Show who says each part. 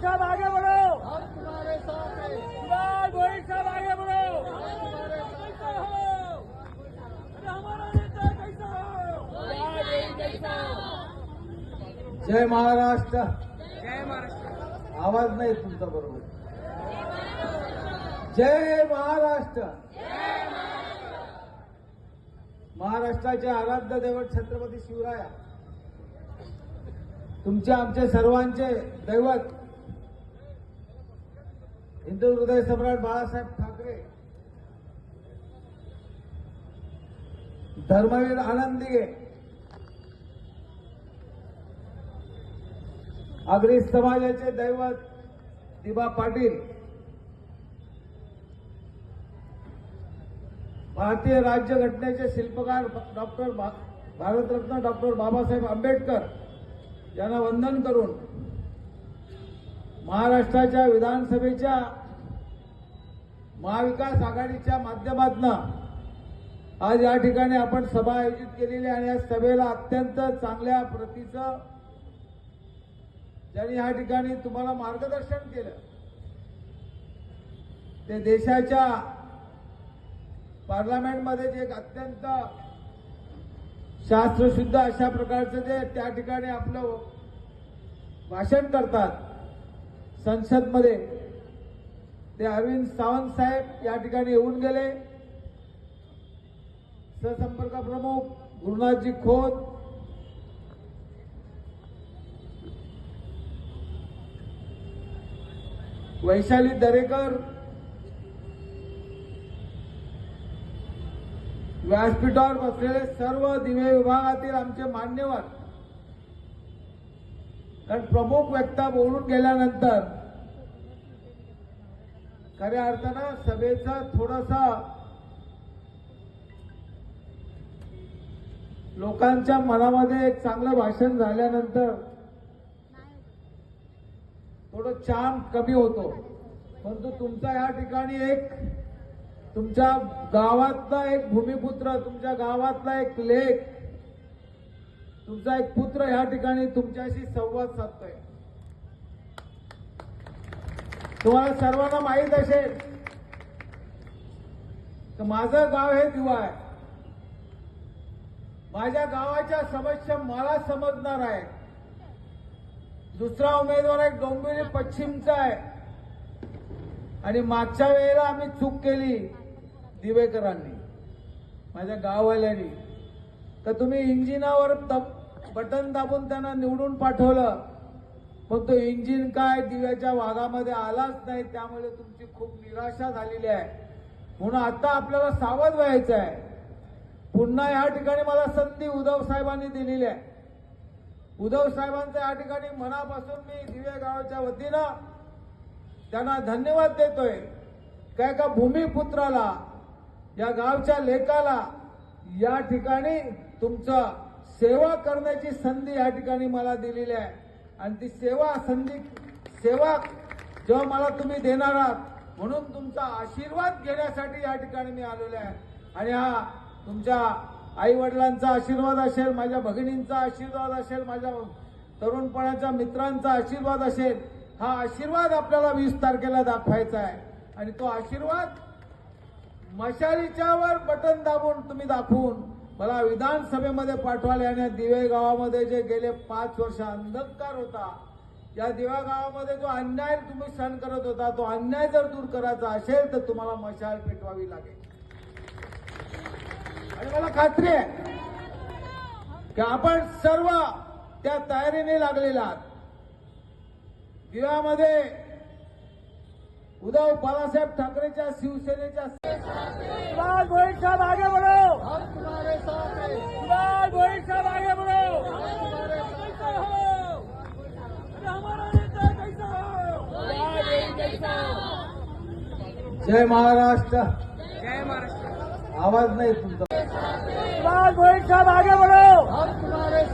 Speaker 1: साहब आगे बढ़ो।
Speaker 2: हम तुम्हारे साथ हैं
Speaker 1: सुभाष गोहिल साहब आगे बढ़ो।
Speaker 2: हम तुम्हारे साथ
Speaker 1: कैसा हो अरे हमारा नेता कैसा हो? सुभाष गोहिल कैसा हो
Speaker 3: जय महाराष्ट्र।
Speaker 1: जय महाराष्ट्र।
Speaker 3: आवाज नाही तुमचा बरोबर. जय महाराष्ट्र। महाराष्ट्राचे आराध्य दैवत छत्रपती शिवराया. तुमचे आमचे सर्वांचे दैवत. हिंदू हृदय सम्राट बाळासाहेब ठाकरे. धर्मवीर आनंद दिघे आगरी समाजाचे दैवत दिबा पाटील. भारतीय राज्यघटनेचे शिल्पकार डॉक्टर भारतरत्न डॉक्टर बाबासाहेब आंबेडकर. यांना वंदन करून महाराष्ट्राच्या विधानसभेच्या महाविकास आघाडीच्या माध्यमातून आज या ठिकाणी आपण सभा आयोजित केलेली आणि या सभेला अत्यंत चांगल्या प्रतीचं ज्यांनी या ठिकाणी तुम्हाला मार्गदर्शन केलं ते देशाच्या पार्लमेंटमध्ये जे एक अत्यंत शास्त्रशुद्ध अशा प्रकारचं जे त्या ठिकाणी आपलं भाषण करतात. संसदमध्ये ते अरविंद सावंत साहेब या ठिकाणी येऊन गेले. सहसंपर्क प्रमुख गुरुनाथजी खोत. वैशाली दरेकर. व्यासपीठावर बसलेले सर्व दिवे विभागातील आमचे मान्यवर. कारण प्रमुख व्यक्ता बोलून गेल्यानंतर खऱ्या अर्थानं सभेचा थोडासा लोकांच्या मनामध्ये एक चांगलं भाषण झाल्यानंतर थोडं चाम कमी होतो. परंतु तुमचा या ठिकाणी एक तुमच्या गावातला एक भूमिपुत्र तुमच्या गावातला एक लेख तुमचा एक पुत्र या ठिकाणी तुमच्याशी संवाद साधतोय. तुम्हाला सर्वांना माहीत असेल तर माझं गाव हे दिवा आहे. माझ्या गावाच्या समस्या मला समजणार आहे. दुसरा उमेदवार आहे डोंबिवली पश्चिमचा आहे. आणि मागच्या वेळेला आम्ही चूक केली. दिवेकरांनी माझ्या गाववाल्यांनी. तर तुम्ही इंजिनावर तप बटन दाबून त्यांना निवडून पाठवलं. पण तो इंजिन काय दिव्याच्या वाघामध्ये आलाच नाही त्यामुळे तुमची खूप निराशा झालेली आहे. म्हणून आता आपल्याला सावध व्हायचं आहे. पुन्हा या ठिकाणी मला संधी उद्धव साहेबांनी दिलेली आहे. उद्धव साहेबांचं या ठिकाणी मनापासून मी दिवे गावाच्या वतीनं त्यांना धन्यवाद देतोय. काय का भूमिपुत्राला या गावच्या लेखाला या ठिकाणी तुमचं सेवा करण्याची संधी या ठिकाणी मला दिलेली आहे. आणि ती सेवा संधी सेवा जेव्हा मला तुम्ही देणार आहात म्हणून तुमचा आशीर्वाद घेण्यासाठी या ठिकाणी मी आलेलो आहे. आणि हा तुमच्या आई वडिलांचा आशीर्वाद असेल माझ्या भगिनींचा आशीर्वाद असेल माझ्या तरुणपणाच्या मित्रांचा आशीर्वाद असेल हा आशीर्वाद आपल्याला वीस तारखेला दाखवायचा आहे. आणि तो आशीर्वाद मशालीच्या वर बटन दाबून तुम्ही दाखवून मला विधानसभेमध्ये पाठवाले आणि दिवे गावामध्ये जे गेले पाच वर्ष अंधकार होता या दिवा गावामध्ये जो अन्याय तुम्ही सहन करत होता तो अन्याय जर दूर करायचा असेल तर तुम्हाला मशाल पेटवावी लागेल. आणि मला खात्री आहे की आपण सर्व त्या तयारीने लागलेला आहात. दिव्यामध्ये उद्धव बाळासाहेब ठाकरेच्या शिवसेनेच्या
Speaker 1: सुभाष गोहिल साहब आगे बढ़ो।
Speaker 2: हम तुम्हारे साथ हैं
Speaker 1: सुभाष गोहिल साहब आगे बढ़ो।
Speaker 2: हम तुम्हारे साथ
Speaker 1: कैसा हो अरे हमारा नेता कैसा हो? सुभाष गोहिल कैसा हो
Speaker 3: जय महाराष्ट्र।
Speaker 1: जय महाराष्ट्र।
Speaker 3: आवाज नाही तुमचा।
Speaker 1: सुभाष गोहिल साहब आगे बढ़ो।
Speaker 2: हम तुम्हारे